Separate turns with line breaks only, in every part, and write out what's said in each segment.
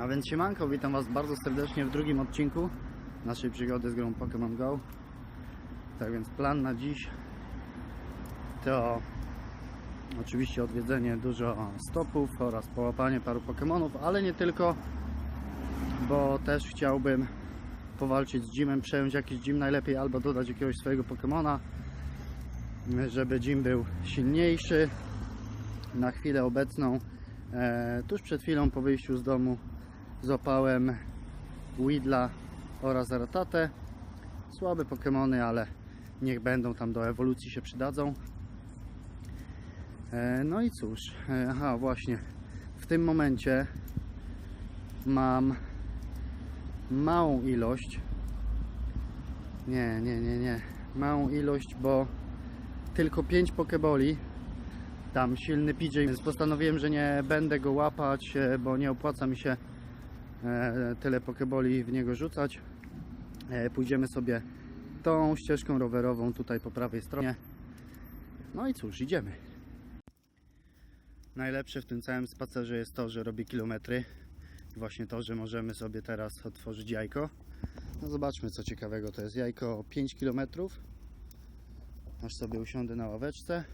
A więc siemanko, witam Was bardzo serdecznie w drugim odcinku naszej przygody z grą Pokémon Go. Tak więc plan na dziś to oczywiście odwiedzenie dużo stopów oraz połapanie paru Pokémonów, ale nie tylko, bo też chciałbym powalczyć z Jimem, przejąć jakiś Jim najlepiej albo dodać jakiegoś swojego Pokémona, żeby Jim był silniejszy. Na chwilę obecną, e, tuż przed chwilą po wyjściu z domu złapałem Widla oraz Ratatę. Słabe Pokémony, ale niech będą tam do ewolucji się przydadzą. E, No i cóż, e, aha właśnie, w tym momencie mam małą ilość. Nie, nie, nie, nie. Małą ilość, bo tylko 5 Pokeboli. Tam silny PJ, więc postanowiłem, że nie będę go łapać, e, bo nie opłaca mi się tyle Pokeboli w niego rzucać. E, Pójdziemy sobie tą ścieżką rowerową tutaj po prawej stronie. No i cóż, idziemy. Najlepsze w tym całym spacerze jest to, że robi kilometry. Właśnie to, że możemy sobie teraz otworzyć jajko. No zobaczmy co ciekawego. To jest jajko 5 km. Aż sobie usiądę na ławeczce.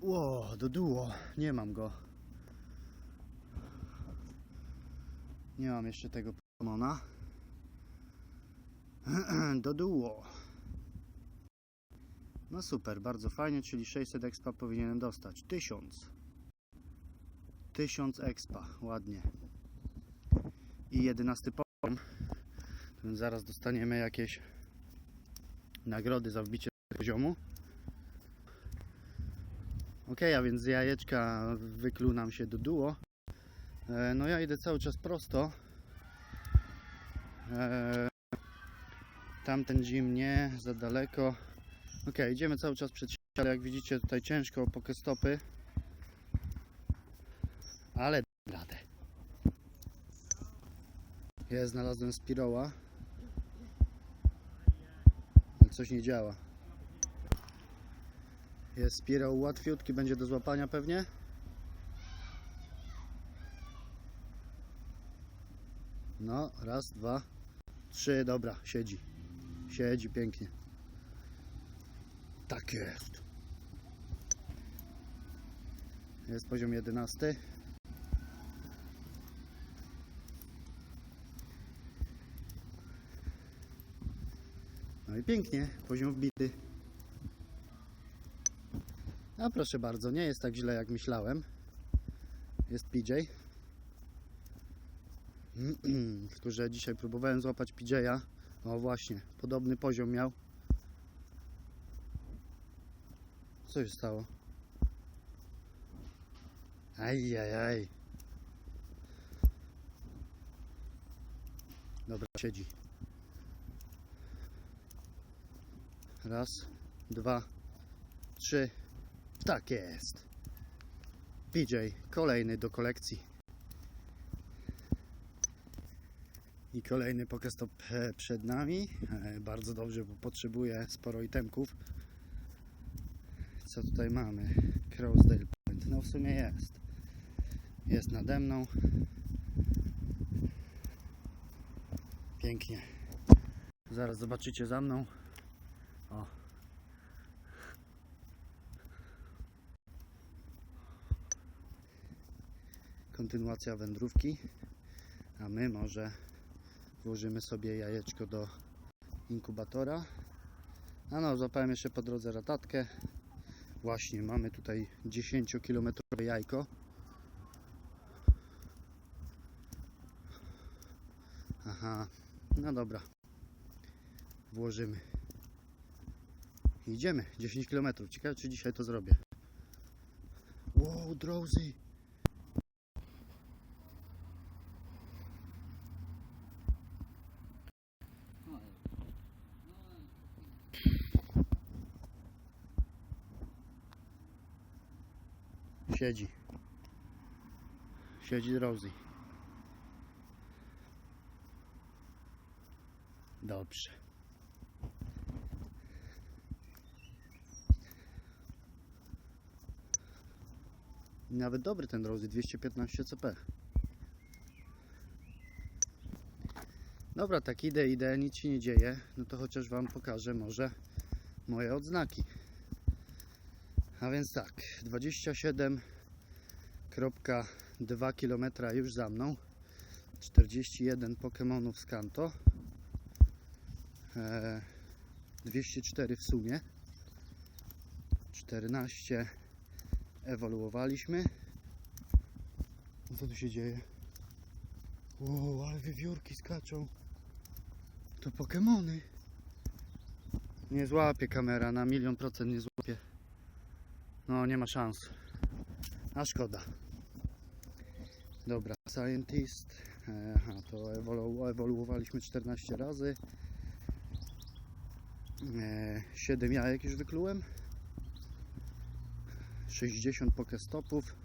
Ło, do duo. Nie mam go. Nie mam jeszcze tego Pokemona. Do duo. No super, bardzo fajnie, czyli 600 expa powinienem dostać. 1000. 1000 expa, ładnie. I 11 poziom. Więc zaraz dostaniemy jakieś nagrody za wbicie poziomu. Ok, a więc z jajeczka wykluł nam się do duo. E, No ja idę cały czas prosto. E, Tamten zim nie, za daleko. Ok, idziemy cały czas przed ale jak widzicie tutaj ciężko o pokestopy. Ale radę. Ja znalazłem spiroła. Ale coś nie działa. Jest spirał łatwiutki, będzie do złapania pewnie. No, raz, dwa, trzy, dobra, siedzi. Siedzi pięknie. Tak jest. Jest poziom 11. No i pięknie, poziom wbity. A proszę bardzo, nie jest tak źle jak myślałem. Jest PJ. Które dzisiaj próbowałem złapać PJ'a. O właśnie, podobny poziom miał. Co się stało? Ajajaj. Dobra, siedzi. Raz, dwa, trzy. Tak jest. PJ, kolejny do kolekcji. I kolejny Pokestop przed nami. E, Bardzo dobrze, bo potrzebuję sporo itemków. Co tutaj mamy? Crossdale Point. No w sumie jest. Jest nade mną. Pięknie. Zaraz zobaczycie za mną. O. Kontynuacja wędrówki. A my może włożymy sobie jajeczko do inkubatora. A no, złapałem jeszcze po drodze ratatkę. Właśnie, mamy tutaj 10-kilometrowe jajko. Aha, no dobra. Włożymy. Idziemy, 10 km. Ciekawe, czy dzisiaj to zrobię. Wow, drowsy! Siedzi. Siedzi Rosie. Dobrze. Nawet dobry ten Rosie, 215 CP. Dobra, tak idę, idę, nic się nie dzieje. No to chociaż Wam pokażę może moje odznaki. A więc tak, 27,2 km już za mną. 41 Pokémonów z Kanto. E, 204 w sumie. 14 ewoluowaliśmy. No Co tu się dzieje? Wow, ale wiewiórki skaczą. To Pokemony. Nie złapie kamera, na milion procent nie złapie. No, nie ma szans. A szkoda. Dobra, Scientist. E, Aha, to ewolu ewoluowaliśmy 14 razy. E, 7 jajek już wyklułem. 60 pokestopów.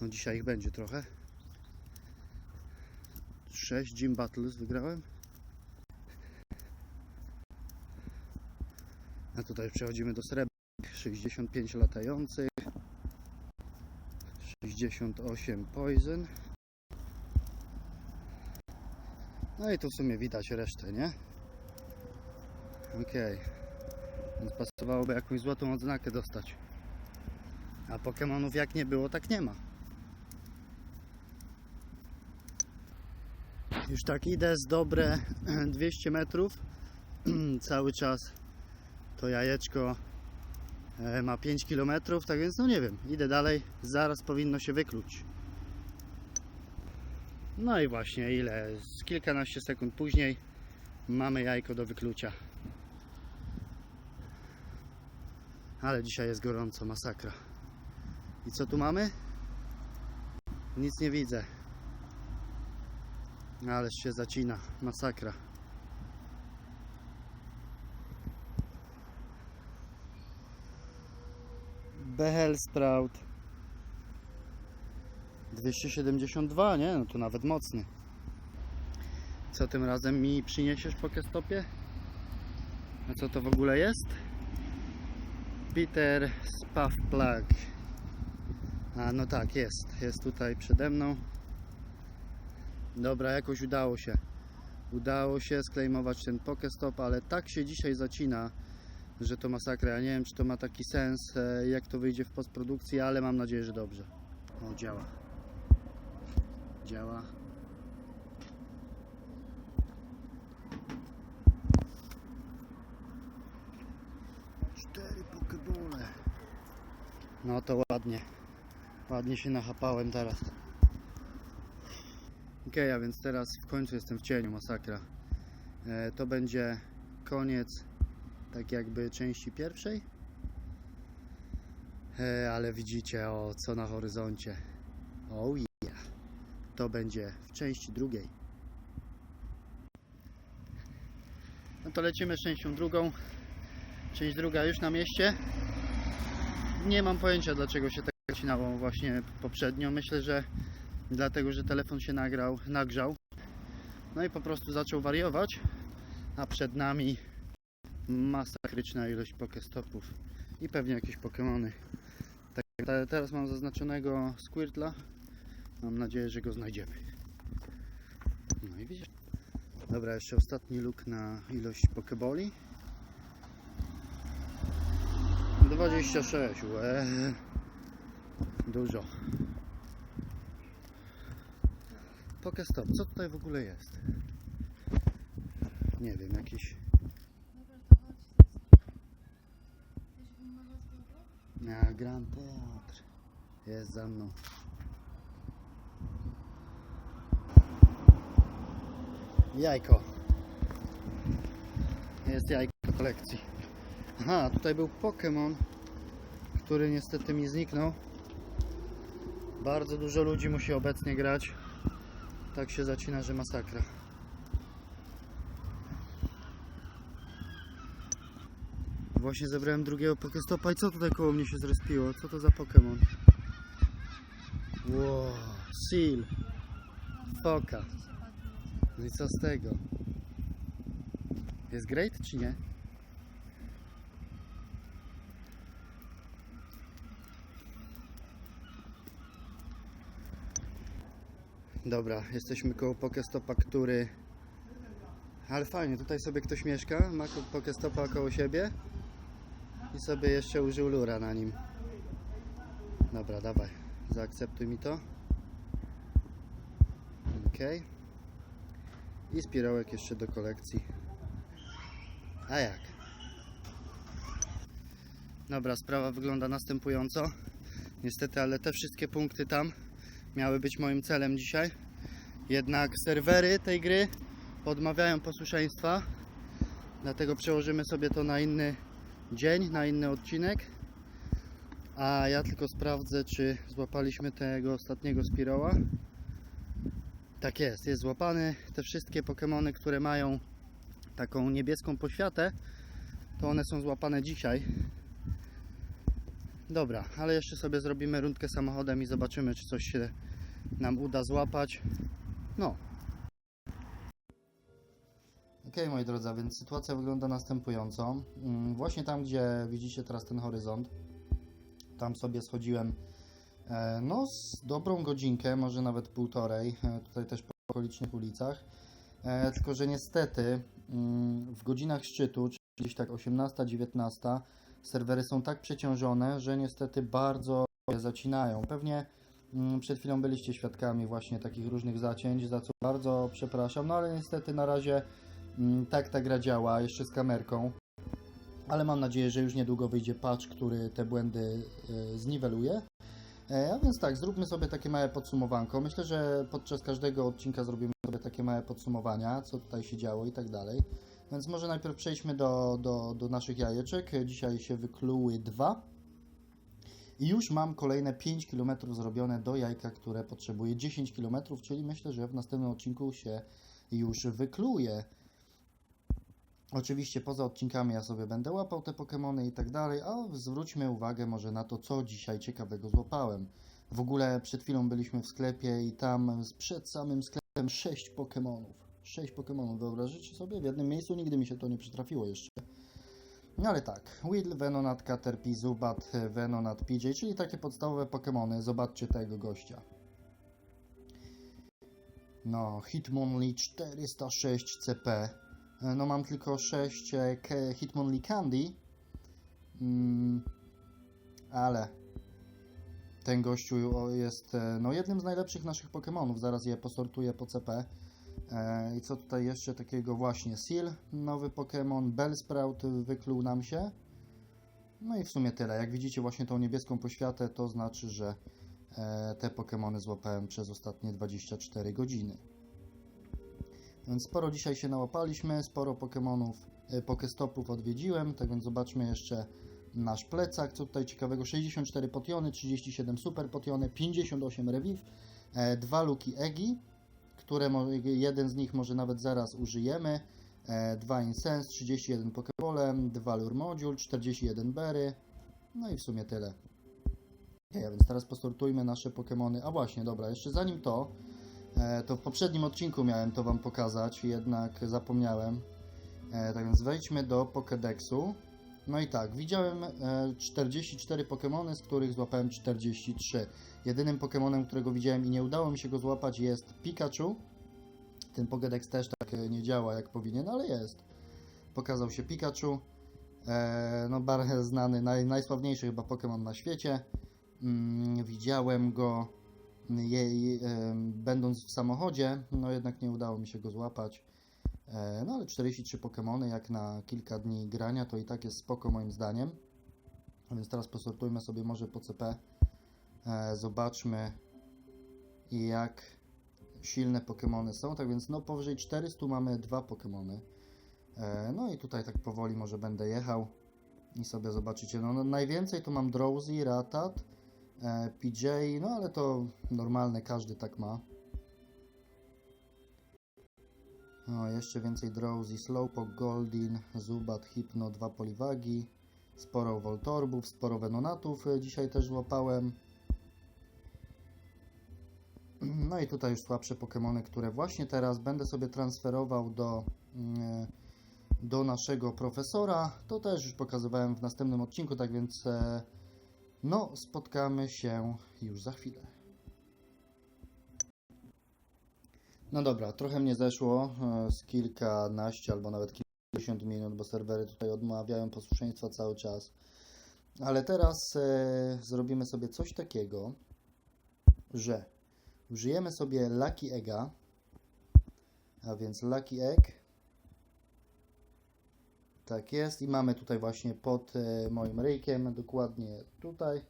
No dzisiaj ich będzie trochę. 6 Gym Battles wygrałem. A tutaj przechodzimy do srebra. 65 latających. 68 Poison. No i tu w sumie widać resztę, nie? Okej. Więc pasowałoby jakąś złotą odznakę dostać. A Pokemonów jak nie było, tak nie ma. Już tak idę z dobre 200 metrów. Cały czas to jajeczko ma 5 km, tak więc no nie wiem, idę dalej, zaraz powinno się wykluć. No i właśnie, ile? Z kilkanaście sekund później mamy jajko do wyklucia. Ale dzisiaj jest gorąco, masakra. I co tu mamy? Nic nie widzę. Ależ się zacina, masakra. Behel Sprout 272, nie? No to nawet mocny. Co tym razem mi przyniesiesz po Kestopie? A co to w ogóle jest? Peter Spaff Plug. A no tak, jest. Jest tutaj przede mną. Dobra, jakoś udało się. Udało się sklejmować ten Pokestop, ale tak się dzisiaj zacina, że to masakra. Ja nie wiem, czy to ma taki sens, e, jak to wyjdzie w postprodukcji, ale mam nadzieję, że dobrze. O, działa. Działa. Cztery pokebole. No to ładnie. Ładnie się nachapałem teraz. Ok, a więc teraz w końcu jestem w cieniu, masakra. E, to będzie koniec tak jakby części pierwszej. E, ale widzicie o co na horyzoncie. Oh yeah. To będzie w części drugiej. No to lecimy z częścią drugą. Część druga już na mieście. Nie mam pojęcia dlaczego się tak zacinało właśnie poprzednio. Myślę, że dlatego, że telefon się nagrał, nagrzał. No i po prostu zaczął wariować. A przed nami masakryczna ilość pokestopów i pewnie jakieś pokemony. Tak, te- teraz mam zaznaczonego Squirtla. Mam nadzieję, że go znajdziemy. No i widzisz. Dobra, jeszcze ostatni look na ilość pokeboli. 26, łe. Dużo. Pokestop, co tutaj w ogóle jest? Nie wiem, jakiś Na Grand Teatr. Jest za mną. Jajko. Jest jajko kolekcji. Aha, tutaj był Pokémon, który niestety mi zniknął. Bardzo dużo ludzi musi obecnie grać. Tak się zacina, że masakra. Właśnie zebrałem drugiego Pokestopa i co tutaj koło mnie się zrespiło? Co to za Pokémon? Wow, Seal. Foka. No i co z tego? Jest great czy nie? Dobra, jesteśmy koło Pokestopa, który Ale fajnie, tutaj sobie ktoś mieszka, ma Pokestopa koło siebie i sobie jeszcze użył lura na nim. Dobra, dawaj, zaakceptuj mi to. Ok. I spirołek jeszcze do kolekcji. A jak? Dobra, sprawa wygląda następująco. Niestety, ale te wszystkie punkty tam miały być moim celem dzisiaj. Jednak serwery tej gry odmawiają posłuszeństwa. Dlatego przełożymy sobie to na inny dzień, na inny odcinek. A ja tylko sprawdzę, czy złapaliśmy tego ostatniego spiroła. Tak jest, jest złapany. Te wszystkie Pokémony, które mają taką niebieską poświatę, to one są złapane dzisiaj. Dobra, ale jeszcze sobie zrobimy rundkę samochodem i zobaczymy, czy coś się nam uda złapać. No. Ok, moi drodzy, więc sytuacja wygląda następująco. Mm, Właśnie tam, gdzie widzicie teraz ten horyzont, tam sobie schodziłem e, no z dobrą godzinkę, może nawet półtorej, e, tutaj też po okolicznych ulicach. E, Tylko, że niestety mm, w godzinach szczytu, czyli gdzieś tak 18-19, serwery są tak przeciążone, że niestety bardzo zacinają. Pewnie mm, przed chwilą byliście świadkami właśnie takich różnych zacięć, za co bardzo przepraszam, no ale niestety na razie tak ta gra działa, jeszcze z kamerką. Ale mam nadzieję, że już niedługo wyjdzie patch, który te błędy y, zniweluje. E, A więc tak, zróbmy sobie takie małe podsumowanko. Myślę, że podczas każdego odcinka zrobimy sobie takie małe podsumowania, co tutaj się działo i tak dalej. Więc może najpierw przejdźmy do, do, do naszych jajeczek. Dzisiaj się wykluły dwa. I już mam kolejne 5 km zrobione do jajka, które potrzebuje 10 km, czyli myślę, że w następnym odcinku się już wykluje. Oczywiście poza odcinkami ja sobie będę łapał te Pokémony i tak dalej, a zwróćmy uwagę może na to, co dzisiaj ciekawego złapałem. W ogóle przed chwilą byliśmy w sklepie i tam przed samym sklepem 6 Pokémonów. 6 Pokémonów, wyobraźcie sobie? W jednym miejscu nigdy mi się to nie przytrafiło jeszcze. No ale tak, Will, Venonat, Caterpie, Zubat, Venonat, PJ, czyli takie podstawowe Pokémony. Zobaczcie tego gościa. No, Hitmonlee 406 CP. E, No mam tylko 6 e, Hitmonlee Candy. Mm, ale ten gościu jest e, no, jednym z najlepszych naszych Pokémonów. Zaraz je posortuję po CP. E, I co tutaj jeszcze takiego właśnie? Seal, nowy Pokémon, Bellsprout wykluł nam się. No i w sumie tyle. Jak widzicie właśnie tą niebieską poświatę, to znaczy, że e, te Pokémony złapałem przez ostatnie 24 godziny. Więc sporo dzisiaj się nałapaliśmy, sporo Pokémonów, e, Pokestopów odwiedziłem, tak więc zobaczmy jeszcze nasz plecak, co tutaj ciekawego, 64 potiony, 37 super potiony, 58 reviv, e, dwa luki Egi, które jeden z nich może nawet zaraz użyjemy, e, dwa Incense, 31 Pokebole, dwa Lure Module, 41 Berry, no i w sumie tyle. Okay, a więc teraz posortujmy nasze Pokémony. A właśnie, dobra, jeszcze zanim to, to w poprzednim odcinku miałem to Wam pokazać, jednak zapomniałem. E, tak więc wejdźmy do Pokédexu. No i tak, widziałem e, 44 Pokémony, z których złapałem 43. Jedynym Pokémonem, którego widziałem i nie udało mi się go złapać jest Pikachu. Ten Pokédex też tak e, nie działa jak powinien, ale jest. Pokazał się Pikachu. E, no bardzo znany, naj, najsławniejszy chyba Pokémon na świecie. Mm, widziałem go je, je, em, będąc w samochodzie, no jednak nie udało mi się go złapać. E, no ale 43 Pokémony jak na kilka dni grania to i tak jest spoko moim zdaniem. Więc teraz posortujmy sobie może po CP. E, zobaczmy jak silne Pokémony są. Tak więc no powyżej 400 mamy dwa Pokémony. E, no i tutaj tak powoli może będę jechał i sobie zobaczycie. No, no najwięcej to mam Drowsy, Ratat, PJ, no ale to normalne, każdy tak ma. No, jeszcze więcej Drowsy, Slowpoke, Goldin, Zubat, Hypno, dwa Poliwagi, sporo Voltorbów, sporo Venonatów e, dzisiaj też złapałem. No i tutaj już słabsze Pokémony, które właśnie teraz będę sobie transferował do, mm, do naszego profesora. To też już pokazywałem w następnym odcinku, tak więc e, no spotkamy się już za chwilę. No dobra, trochę mnie zeszło e, z kilkanaście albo nawet kilkadziesiąt minut, bo serwery tutaj odmawiają posłuszeństwa cały czas. Ale teraz e, zrobimy sobie coś takiego, że użyjemy sobie Lucky Egga, a więc Lucky Egg. Tak jest i mamy tutaj właśnie pod e, moim ryjkiem, dokładnie tutaj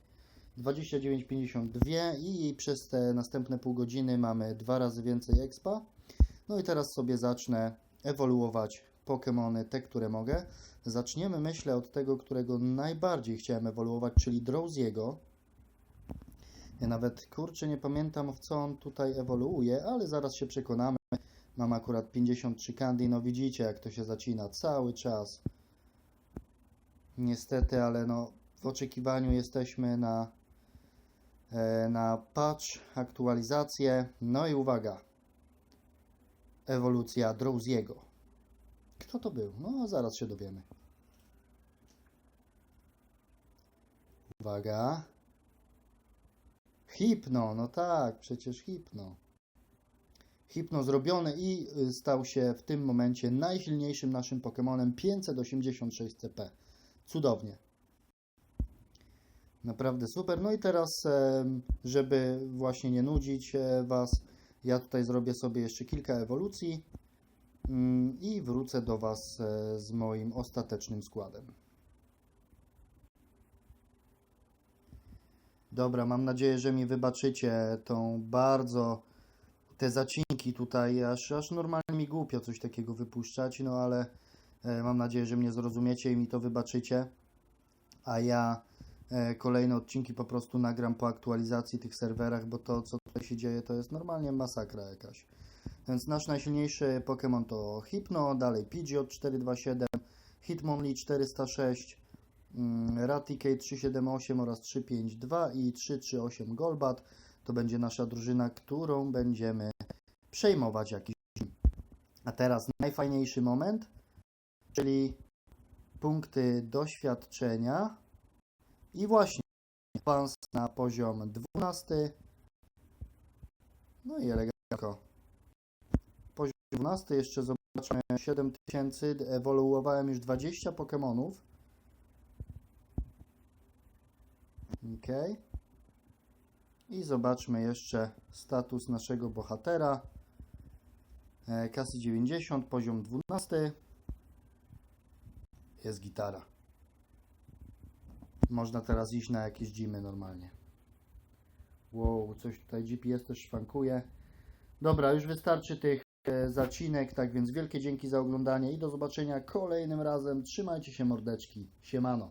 29,52 i przez te następne pół godziny mamy dwa razy więcej expa. No i teraz sobie zacznę ewoluować Pokémony, te, które mogę. Zaczniemy, myślę, od tego, którego najbardziej chciałem ewoluować, czyli Drowsiego. Ja nawet, kurczę, nie pamiętam, w co on tutaj ewoluuje, ale zaraz się przekonamy. Mam akurat 53 candy, no widzicie, jak to się zacina cały czas. Niestety, ale no, w oczekiwaniu jesteśmy na, e, na patch, aktualizację. No i uwaga, ewolucja Drowsiego. Kto to był? No, zaraz się dowiemy. Uwaga. Hipno, no tak, przecież Hipno. Hipno zrobiony i y, stał się w tym momencie najsilniejszym naszym Pokémonem 586 CP. Cudownie. Naprawdę super. No i teraz, żeby właśnie nie nudzić e, Was, ja tutaj zrobię sobie jeszcze kilka ewolucji mm, i wrócę do Was e, z moim ostatecznym składem. Dobra, mam nadzieję, że mi wybaczycie tą bardzo te zacinki tutaj, aż, aż normalnie mi głupio coś takiego wypuszczać, no ale e, mam nadzieję, że mnie zrozumiecie i mi to wybaczycie. A ja e, kolejne odcinki po prostu nagram po aktualizacji tych serwerach, bo to co tutaj się dzieje to jest normalnie masakra jakaś. Więc nasz najsilniejszy Pokémon to Hypno, dalej Pidgeot 427, Hitmonlee 406, mm, Raticate 378 oraz 352 i 338 Golbat. To będzie nasza drużyna, którą będziemy przejmować jakiś. A teraz najfajniejszy moment, czyli punkty doświadczenia i właśnie awans na poziom 12. No i elegancko. Poziom 12 jeszcze zobaczmy 7000. Ewoluowałem już 20 Pokémonów. Ok. I zobaczmy jeszcze status naszego bohatera. E, Kasy 90, poziom 12. Jest gitara. Można teraz iść na jakieś dzimy normalnie. Wow, coś tutaj GPS też szwankuje. Dobra, już wystarczy tych e, zacinek, tak więc wielkie dzięki za oglądanie i do zobaczenia kolejnym razem. Trzymajcie się mordeczki. Siemano.